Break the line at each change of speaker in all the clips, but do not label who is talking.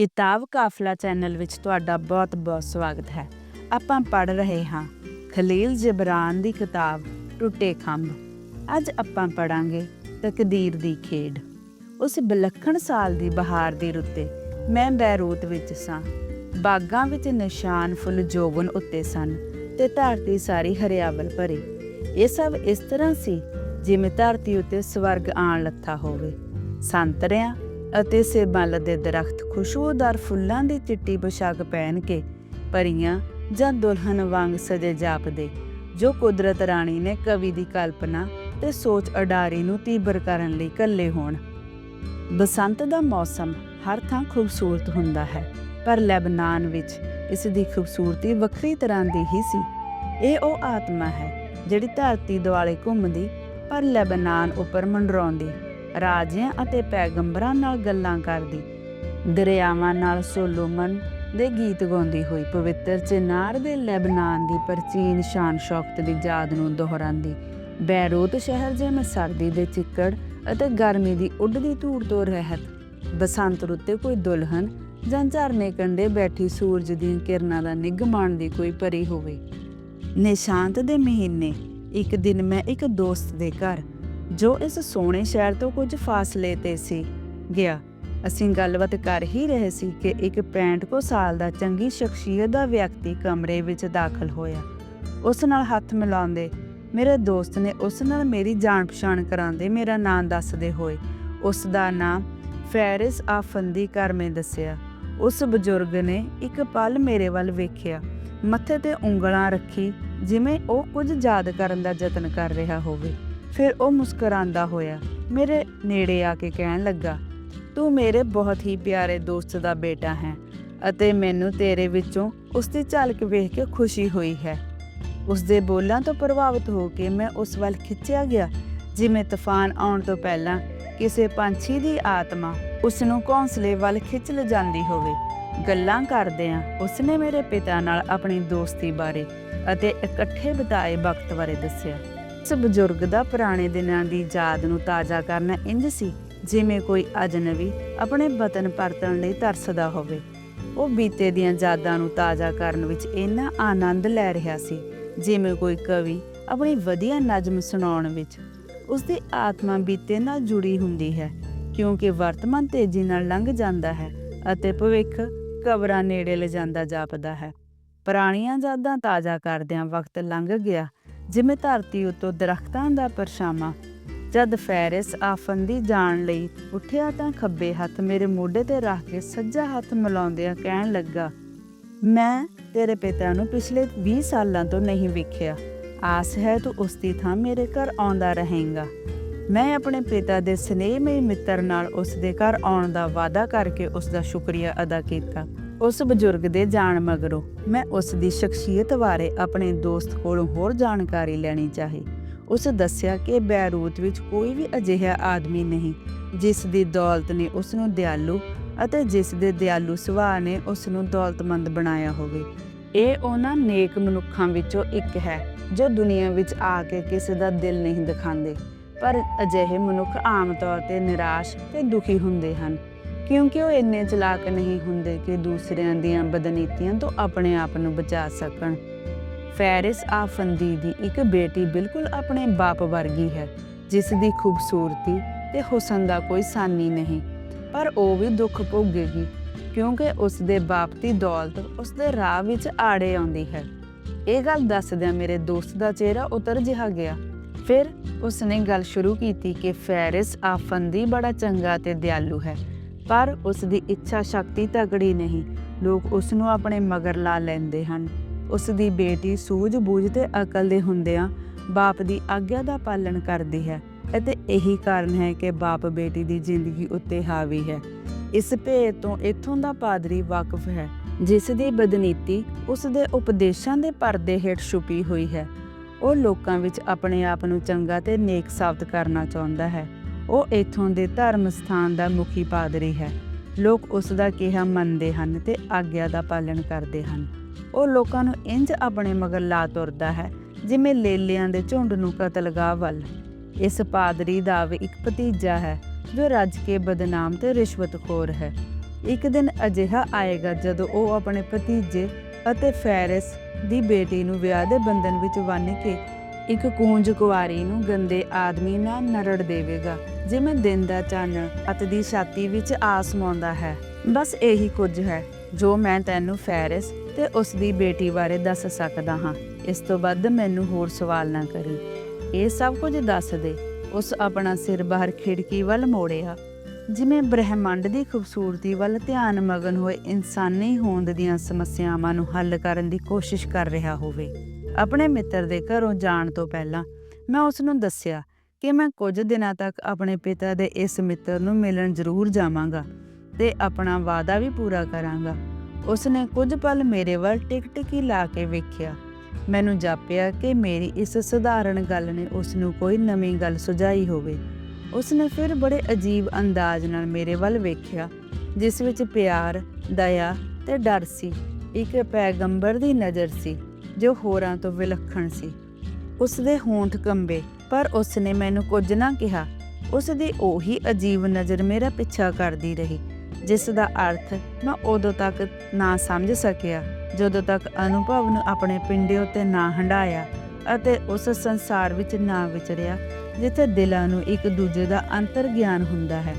ਕਿਤਾਬ ਕਾਫਲਾ ਚੈਨਲ ਵਿੱਚ ਤੁਹਾਡਾ ਬਹੁਤ-ਬਹੁਤ ਸਵਾਗਤ ਹੈ। ਆਪਾਂ ਪੜ੍ਹ ਰਹੇ ਹਾਂ ਖਲੀਲ ਜਬਰਾਨ ਦੀ ਕਿਤਾਬ ਟੁੱਟੇ ਖੰਭ। ਅੱਜ ਆਪਾਂ ਪੜਾਂਗੇ ਤਕਦੀਰ ਦੀ ਖੇਡ। ਉਸ ਵਿਲੱਖਣ ਸਾਲ ਦੀ ਬਹਾਰ ਦੀ ਰੁੱਤੇ ਮੈਂ ਬੈਰੂਤ ਵਿੱਚ ਸਾਂ। ਬਾਗਾਂ ਵਿੱਚ ਨਿਸ਼ਾਨ ਫੁੱਲ ਜੋਬਨ ਉੱਤੇ ਸਨ ਤੇ ਧਰਤੀ ਸਾਰੀ ਹਰਿਆਵਲ ਭਰੀ। ਇਹ ਸਭ ਇਸ ਤਰ੍ਹਾਂ ਸੀ ਜਿਵੇਂ ਧਰਤੀ ਉੱਤੇ ਸਵਰਗ ਆਣ ਲੱਥਾ ਹੋਵੇ। ਸੰਤਰਿਆਂ ਅਤੇ ਸੇਬਾਂ ਦੇ ਦਰਖਤ ਖੁਸ਼ਬੂਦਾਰ ਫੁੱਲਾਂ ਦੀ ਚਿੱਟੀ ਪੋਸ਼ਾਕ ਪਹਿਨ ਕੇ ਪਰੀਆਂ ਜਾਂ ਦੁਲਹਨ ਵਾਂਗ ਸਜੇ ਜਾਪਦੇ, ਜੋ ਕੁਦਰਤ ਰਾਣੀ ਨੇ ਕਵੀ ਦੀ ਕਲਪਨਾ ਤੇ ਸੋਚ ਅਡਾਰੀ ਨੂੰ ਤੀਬਰ ਕਰਨ ਲਈ ਕੱਲੇ ਹੋਣ। ਬਸੰਤ ਦਾ ਮੌਸਮ ਹਰ ਥਾਂ ਖੂਬਸੂਰਤ ਹੁੰਦਾ ਹੈ, ਪਰ ਲੈਬਨਾਨ ਵਿੱਚ ਇਸ ਦੀ ਖੂਬਸੂਰਤੀ ਵੱਖਰੀ ਤਰ੍ਹਾਂ ਦੀ ਹੀ ਸੀ। ਇਹ ਉਹ ਆਤਮਾ ਹੈ ਜਿਹੜੀ ਧਰਤੀ ਦੁਆਲੇ ਘੁੰਮਦੀ, ਪਰ ਲੈਬਨਾਨ ਉੱਪਰ ਮੰਡਰਾਉਂਦੀ। ਰਾਜਿਆਂ ਅਤੇ ਪੈਗੰਬਰਾਂ ਨਾਲ ਗੱਲਾਂ ਕਰਦੀ। ਦਰਿਆਵਾਂ ਨਾਲ ਸੋਲੋਮਨ ਦੇ ਗੀਤ ਗਾਉਂਦੀ ਹੋਈ ਪਵਿੱਤਰ ਚਿਨਾਰ ਦੇ ਲੈਬਨਾਨ ਦੀ ਪ੍ਰਾਚੀਨ ਸ਼ਾਨ ਸ਼ੌਕਤ ਦੀ ਯਾਦ ਨੂੰ ਦੁਹਰਾਉਂਦੀ। ਬੈਰੂਤ ਸ਼ਹਿਰ ਜਿਵੇਂ ਸਰਦੀ ਦੇ ਚਿੱਕੜ ਅਤੇ ਗਰਮੀ ਦੀ ਉੱਡਦੀ ਧੂੜ ਤੋਂ ਰਹਿਤ। ਬਸੰਤ ਰੁੱਤੇ ਕੋਈ ਦੁਲਹਨ ਜਾਂ ਝਰਨੇ ਕੰਢੇ ਬੈਠੀ ਸੂਰਜ ਦੀਆਂ ਕਿਰਨਾਂ ਦਾ ਨਿੱਘ ਮਾਣਦੀ ਕੋਈ ਪਰੀ ਹੋਵੇ। ਨਿਸ਼ਾਂਤ ਦੇ ਮਹੀਨੇ, ਇੱਕ ਦਿਨ ਮੈਂ ਇੱਕ ਦੋਸਤ ਦੇ ਘਰ ਜੋ ਇਸ ਸੋਹਣੇ ਸ਼ਹਿਰ ਤੋਂ ਕੁਝ ਫਾਸਲੇ ਤੇ ਸੀ, ਗਿਆ। ਅਸੀਂ ਗੱਲਬਾਤ ਕਰ ਹੀ ਰਹੇ ਸੀ ਕਿ ਇੱਕ 65 ਕੋ ਸਾਲ ਦਾ ਚੰਗੀ ਸ਼ਖਸੀਅਤ ਦਾ ਵਿਅਕਤੀ ਕਮਰੇ ਵਿੱਚ ਦਾਖਲ ਹੋਇਆ। ਉਸ ਨਾਲ ਹੱਥ ਮਿਲਾਉਂਦੇ ਮੇਰੇ ਦੋਸਤ ਨੇ ਉਸ ਨਾਲ ਮੇਰੀ ਜਾਣ ਪਛਾਣ ਕਰਾਉਂਦੇ ਮੇਰਾ ਨਾਮ ਦੱਸਦੇ ਹੋਏ ਉਸ ਦਾ ਨਾਮ ਫੈਰਿਸ ਆਫੰਦੀ ਕਰਮੇ ਦੱਸਿਆ। ਉਸ ਬਜ਼ੁਰਗ ਨੇ ਇੱਕ ਪਲ ਮੇਰੇ ਵੱਲ ਵੇਖਿਆ। ਮੱਥੇ ਤੇ ਉਂਗਲਾਂ ਰੱਖੀ, ਜਿਵੇਂ ਉਹ ਕੁਝ ਯਾਦ ਕਰਨ ਦਾ ਯਤਨ ਕਰ ਰਿਹਾ ਹੋਵੇ। ਫਿਰ ਉਹ ਮੁਸਕਰਾਉਂਦਾ ਹੋਇਆ ਮੇਰੇ ਨੇੜੇ ਆ ਕੇ ਕਹਿਣ ਲੱਗਾ, ਤੂੰ ਮੇਰੇ ਬਹੁਤ ਹੀ ਪਿਆਰੇ ਦੋਸਤ ਦਾ ਬੇਟਾ ਹੈ ਅਤੇ ਮੈਨੂੰ ਤੇਰੇ ਵਿੱਚੋਂ ਉਸ ਦੀ ਝਲਕ ਵੇਖ ਕੇ ਖੁਸ਼ੀ ਹੋਈ ਹੈ। ਉਸ ਦੇ ਬੋਲਾਂ ਤੋਂ ਪ੍ਰਭਾਵਿਤ ਹੋ ਕੇ ਮੈਂ ਉਸ ਵੱਲ ਖਿੱਚਿਆ ਗਿਆ, ਜਿਵੇਂ ਤੂਫਾਨ ਆਉਣ ਤੋਂ ਪਹਿਲਾਂ ਕਿਸੇ ਪੰਛੀ ਦੀ ਆਤਮਾ ਉਸ ਨੂੰ ਘੌਂਸਲੇ ਵੱਲ ਖਿੱਚ ਲਿਜਾਂਦੀ ਹੋਵੇ। ਗੱਲਾਂ ਕਰਦਿਆਂ ਉਸਨੇ ਮੇਰੇ ਪਿਤਾ ਨਾਲ ਆਪਣੀ ਦੋਸਤੀ ਬਾਰੇ ਅਤੇ ਇਕੱਠੇ ਬਿਤਾਏ ਵਕਤ ਬਾਰੇ ਦੱਸਿਆ। ਉਸ ਬਜ਼ੁਰਗ ਦਾ ਪੁਰਾਣੇ ਦਿਨਾਂ ਦੀ ਯਾਦ ਨੂੰ ਤਾਜ਼ਾ ਕਰਨਾ ਇੰਜ ਸੀ, ਜਿਵੇਂ ਕੋਈ ਅਜਨਬੀ ਆਪਣੇ ਵਤਨ ਪਰਤਣ ਲਈ ਤਰਸਦਾ ਹੋਵੇ। ਉਹ ਬੀਤੇ ਦੀਆਂ ਯਾਦਾਂ ਨੂੰ ਤਾਜ਼ਾ ਕਰਨ ਵਿੱਚ ਇੰਨਾ ਆਨੰਦ ਲੈ ਰਿਹਾ ਸੀ, ਜਿਵੇਂ ਕੋਈ ਕਵੀ ਆਪਣੀ ਵਧੀਆ ਨਜ਼ਮ ਸੁਣਾਉਣ ਵਿੱਚ ਉਸ ਦੀ ਆਤਮਾ ਬੀਤੇ ਨਾਲ ਜੁੜੀ ਹੁੰਦੀ ਹੈ, ਕਿਉਂਕਿ ਵਰਤਮਾਨ ਤੇਜ਼ੀ ਨਾਲ ਲੰਘ ਜਾਂਦਾ ਹੈ ਅਤੇ ਭਵਿੱਖ ਕਬਰਾਂ ਨੇੜੇ ਲਿਜਾਂਦਾ ਜਾਪਦਾ ਹੈ। ਪੁਰਾਣੀਆਂ ਯਾਦਾਂ ਤਾਜ਼ਾ ਕਰਦਿਆਂ ਵਕਤ ਲੰਘ ਗਿਆ ਜਿਵੇਂ ਧਰਤੀ ਉੱਤੋਂ ਦਰਖਤਾਂ ਦਾ ਪਰਛਾਵਾਂ। ਜਦ ਫੈਰਿਸ ਆਫੰਦੀ ਜਾਣ ਲਈ ਉੱਠਿਆ ਤਾਂ ਖੱਬੇ ਹੱਥ ਮੇਰੇ ਮੋਢੇ ਤੇ ਰੱਖ ਕੇ ਸੱਜਾ ਹੱਥ ਮਿਲਾਉਂਦਿਆਂ ਕਹਿਣ ਲੱਗਾ, ਮੈਂ ਤੇਰੇ ਪਿਤਾ ਨੂੰ ਪਿਛਲੇ 20 ਸਾਲਾਂ ਤੋਂ ਨਹੀਂ ਵੇਖਿਆ। ਆਸ ਹੈ ਤੂੰ ਉਸ ਦੀ ਥਾਂ ਮੇਰੇ ਘਰ ਆਉਂਦਾ ਰਹੇਂਗਾ। ਮੈਂ ਆਪਣੇ ਪਿਤਾ ਦੇ ਸਨੇਹਮਈ ਮਿੱਤਰ ਨਾਲ ਉਸ ਦੇ ਘਰ ਆਉਣ ਦਾ ਵਾਅਦਾ ਕਰਕੇ ਉਸ ਦਾ ਸ਼ੁਕਰੀਆ ਅਦਾ ਕੀਤਾ। ਉਸ ਬਜ਼ੁਰਗ ਦੇ ਜਾਣ ਮਗਰੋਂ ਮੈਂ ਉਸ ਦੀ ਸ਼ਖਸੀਅਤ ਬਾਰੇ ਆਪਣੇ ਦੋਸਤ ਕੋਲੋਂ ਹੋਰ ਜਾਣਕਾਰੀ ਲੈਣੀ ਚਾਹੀ। ਉਸ ਦੱਸਿਆ ਕਿ ਬੈਰੂਤ ਵਿੱਚ ਕੋਈ ਵੀ ਅਜਿਹਾ ਆਦਮੀ ਨਹੀਂ, ਜਿਸ ਦੀ ਦੌਲਤ ਨੇ ਉਸ ਨੂੰ ਦਿਆਲੂ ਅਤੇ ਜਿਸ ਦੇ ਦਿਆਲੂ ਸੁਭਾਅ ਨੇ ਉਸ ਨੂੰ ਦੌਲਤਮੰਦ ਬਣਾਇਆ ਹੋਵੇ। ਇਹ ਉਹਨਾਂ ਨੇਕ ਮਨੁੱਖਾਂ ਵਿੱਚੋਂ ਇੱਕ ਹੈ, ਜੋ ਦੁਨੀਆ ਵਿੱਚ ਆ ਕੇ ਕਿਸੇ ਦਾ ਦਿਲ ਨਹੀਂ ਦਿਖਾਉਂਦੇ, ਪਰ ਅਜਿਹੇ ਮਨੁੱਖ ਆਮ ਤੌਰ ਤੇ ਨਿਰਾਸ਼ ਤੇ ਦੁਖੀ ਹੁੰਦੇ ਹਨ। ਕਿਉਂਕਿ ਉਹ ਇੰਨੇ ਚਲਾਕ ਨਹੀਂ ਹੁੰਦੇ ਕਿ ਦੂਸਰਿਆਂ ਦੀਆਂ ਬਦਨੀਤੀਆਂ ਤੋਂ ਆਪਣੇ ਆਪ ਨੂੰ ਬਚਾ ਸਕਣ। ਫੈਰਿਸ ਆਫੰਦੀ ਦੀ ਇੱਕ ਬੇਟੀ ਬਿਲਕੁਲ ਆਪਣੇ ਬਾਪ ਵਰਗੀ ਹੈ, ਜਿਸ ਦੀ ਖੂਬਸੂਰਤੀ ਤੇ ਹੁਸਨ ਦਾ ਕੋਈ ਸਾਨੀ ਨਹੀਂ, ਪਰ ਉਹ ਵੀ ਦੁੱਖ ਭੋਗੇਗੀ, ਕਿਉਂਕਿ ਉਸ ਦੇ ਬਾਪ ਦੀ ਦੌਲਤ ਉਸ ਦੇ ਰਾਹ ਵਿੱਚ ਆੜੇ ਆਉਂਦੀ ਹੈ। ਇਹ ਗੱਲ ਦੱਸਦਿਆਂ ਮੇਰੇ ਦੋਸਤ ਦਾ ਚਿਹਰਾ ਉਤਰ ਜਿਹਾ ਗਿਆ। ਫਿਰ ਉਸਨੇ ਗੱਲ ਸ਼ੁਰੂ ਕੀਤੀ ਕਿ ਫੈਰਿਸ ਆਫੰਦੀ ਬੜਾ ਚੰਗਾ ਤੇ ਦਿਆਲੂ ਹੈ। ਪਰ ਉਸ ਦੀ ਇੱਛਾ ਸ਼ਕਤੀ ਤਗੜੀ ਨਹੀਂ। ਲੋਕ ਉਸ ਨੂੰ ਆਪਣੇ ਮਗਰ ਲਾ ਲੈਂਦੇ ਹਨ। ਉਸ ਦੀ ਬੇਟੀ ਸੂਝ-ਬੂਝ ਤੇ ਅਕਲ ਦੇ ਹੁੰਦਿਆਂ ਬਾਪ ਦੀ ਆਗਿਆ ਦਾ ਪਾਲਣ ਕਰਦੀ ਹੈ ਅਤੇ ਇਹੀ ਕਾਰਨ ਹੈ ਕਿ ਬਾਪ ਬੇਟੀ ਦੀ ਜ਼ਿੰਦਗੀ ਉੱਤੇ ਹਾਵੀ ਹੈ। ਇਸ ਭੇਦ ਤੋਂ ਇਥੋਂ ਦਾ ਪਾਦਰੀ ਵਾਕਿਫ ਹੈ, ਜਿਸ ਦੀ ਬਦਨੀਤੀ ਉਸ ਦੇ ਉਪਦੇਸ਼ਾਂ ਦੇ ਪਰਦੇ ਹੇਠ ਛੁਪੀ ਹੋਈ ਹੈ। ਉਹ ਲੋਕਾਂ ਵਿੱਚ ਆਪਣੇ ਆਪ ਨੂੰ ਚੰਗਾ ਤੇ ਨੇਕ ਸਾਬਤ ਕਰਨਾ ਚਾਹੁੰਦਾ ਹੈ। ਉਹ ਇਥੋਂ ਦੇ ਧਰਮ ਸਥਾਨ ਦਾ ਮੁਖੀ ਪਾਦਰੀ ਹੈ। ਲੋਕ ਉਸ ਦਾ ਕਿਹਾ ਮੰਨਦੇ ਹਨ ਤੇ ਆਗਿਆ ਦਾ ਪਾਲਣ ਕਰਦੇ ਹਨ। ਉਹ ਲੋਕਾਂ ਨੂੰ ਇੰਜ ਆਪਣੇ ਮਗਰ ਲਾ ਤੁਰਦਾ ਹੈ, ਜਿਵੇਂ ਲੇਲਿਆਂ ਦੇ ਝੁੰਡ ਨੂੰ ਕਤਲਗਾਹ ਵੱਲ। ਇਸ ਪਾਦਰੀ ਦਾ ਵੀ ਇੱਕ ਭਤੀਜਾ ਹੈ, ਜੋ ਰੱਜ ਕੇ ਬਦਨਾਮ ਤੇ ਰਿਸ਼ਵਤਖੋਰ ਹੈ। ਇੱਕ ਦਿਨ ਅਜਿਹਾ ਆਏਗਾ ਜਦੋਂ ਉਹ ਆਪਣੇ ਭਤੀਜੇ ਅਤੇ ਫੈਰਿਸ ਦੀ ਬੇਟੀ ਨੂੰ ਵਿਆਹ ਦੇ ਬੰਧਨ ਵਿੱਚ ਬੰਨ੍ਹ ਕੇ ਇੱਕ ਕੂੰਜ ਕੁਆਰੀ ਨੂੰ ਗੰਦੇ ਆਦਮੀ ਨਾਲ ਨਰੜ ਦੇਵੇਗਾ ਜਿਵੇਂ ਦਿਨ ਦਾ ਚਾਨਣ ਅੱਤ ਦੀ ਛਾਤੀ ਵਿੱਚ ਆਸਮਾਉਂਦਾ ਹੈ। ਬਸ ਇਹੀ ਕੁਝ ਹੈ, ਜੋ ਮੈਂ ਤੈਨੂੰ ਫੈਰਿਸ ਤੇ ਉਸ ਦੀ ਬੇਟੀ ਬਾਰੇ ਦੱਸ ਸਕਦਾ ਹਾਂ। ਇਸ ਤੋਂ ਵੱਧ ਮੈਨੂੰ ਹੋਰ ਸਵਾਲ ਨਾ ਕਰੀ। ਇਹ ਸਭ ਕੁਝ ਦੱਸ ਦੇ, ਉਸ ਆਪਣਾ ਸਿਰ ਬਾਹਰ ਖਿੜਕੀ ਵੱਲ ਮੋੜਿਆ। ਜਿਵੇਂ ਬ੍ਰਹਿਮੰਡ ਦੀ ਖੂਬਸੂਰਤੀ ਵੱਲ ਧਿਆਨ ਮਗਨ ਹੋਏ ਇਨਸਾਨੀ ਹੋਂਦ ਦੀਆਂ ਸਮੱਸਿਆਵਾਂ ਨੂੰ ਹੱਲ ਕਰਨ ਦੀ ਕੋਸ਼ਿਸ਼ ਕਰ ਰਿਹਾ ਹੋਵੇ। ਆਪਣੇ ਮਿੱਤਰ ਦੇ ਘਰੋਂ ਜਾਣ ਤੋਂ ਪਹਿਲਾਂ ਮੈਂ ਉਸ ਨੂੰ ਦੱਸਿਆ ਕਿ ਮੈਂ ਕੁਝ ਦਿਨਾਂ ਤੱਕ ਆਪਣੇ ਪਿਤਾ ਦੇ ਇਸ ਮਿੱਤਰ ਨੂੰ ਮਿਲਣ ਜ਼ਰੂਰ ਜਾਵਾਂਗਾ ਤੇ ਆਪਣਾ ਵਾਅਦਾ ਵੀ ਪੂਰਾ ਕਰਾਂਗਾ। ਉਸਨੇ ਕੁਝ ਪਲ ਮੇਰੇ ਵੱਲ ਟਿਕਟਿਕੀ ਲਾ ਕੇ ਵੇਖਿਆ। ਮੈਨੂੰ ਜਾਪਿਆ ਕਿ ਮੇਰੀ ਇਸ ਸਧਾਰਨ ਗੱਲ ਨੇ ਉਸ ਨੂੰ ਕੋਈ ਨਵੀਂ ਗੱਲ ਸੁਝਾਈ ਹੋਵੇ। ਉਸਨੇ ਫਿਰ ਬੜੇ ਅਜੀਬ ਅੰਦਾਜ਼ ਨਾਲ ਮੇਰੇ ਵੱਲ ਵੇਖਿਆ ਜਿਸ ਵਿੱਚ ਪਿਆਰ, ਦਇਆ ਤੇ ਡਰ ਸੀ। ਇੱਕ ਪੈਗੰਬਰ ਦੀ ਨਜ਼ਰ ਸੀ। ਜੋ ਹੋਰਾਂ ਤੋਂ ਵਿਲੱਖਣ ਸੀ। ਉਸ ਦੇ ਹੋਂਠ ਕੰਬੇ, ਪਰ ਉਸਨੇ ਮੈਨੂੰ ਕੁਝ ਨਾ ਕਿਹਾ। ਉਸ ਦੀ ਉਹੀ ਅਜੀਬ ਨਜ਼ਰ ਮੇਰਾ ਪਿੱਛਾ ਕਰਦੀ ਰਹੀ, ਜਿਸ ਦਾ ਅਰਥ ਮੈਂ ਉਦੋਂ ਤੱਕ ਨਾ ਸਮਝ ਸਕਿਆ, ਜਦੋਂ ਤੱਕ ਅਨੁਭਵ ਨੂੰ ਆਪਣੇ ਪਿੰਡੇ ਉੱਤੇ ਨਾ ਹੰਡਾਇਆ ਅਤੇ ਉਸ ਸੰਸਾਰ ਵਿੱਚ ਨਾ ਵਿਚਰਿਆ, ਜਿੱਥੇ ਦਿਲਾਂ ਨੂੰ ਇੱਕ ਦੂਜੇ ਦਾ ਅੰਤਰ ਗਿਆਨ ਹੁੰਦਾ ਹੈ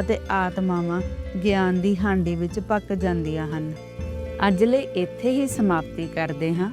ਅਤੇ ਆਤਮਾਵਾਂ ਗਿਆਨ ਦੀ ਹਾਂਡੀ ਵਿੱਚ ਪੱਕ ਜਾਂਦੀਆਂ ਹਨ। ਅੱਜ ਲਈ ਇੱਥੇ ਹੀ ਸਮਾਪਤੀ ਕਰਦੇ ਹਾਂ।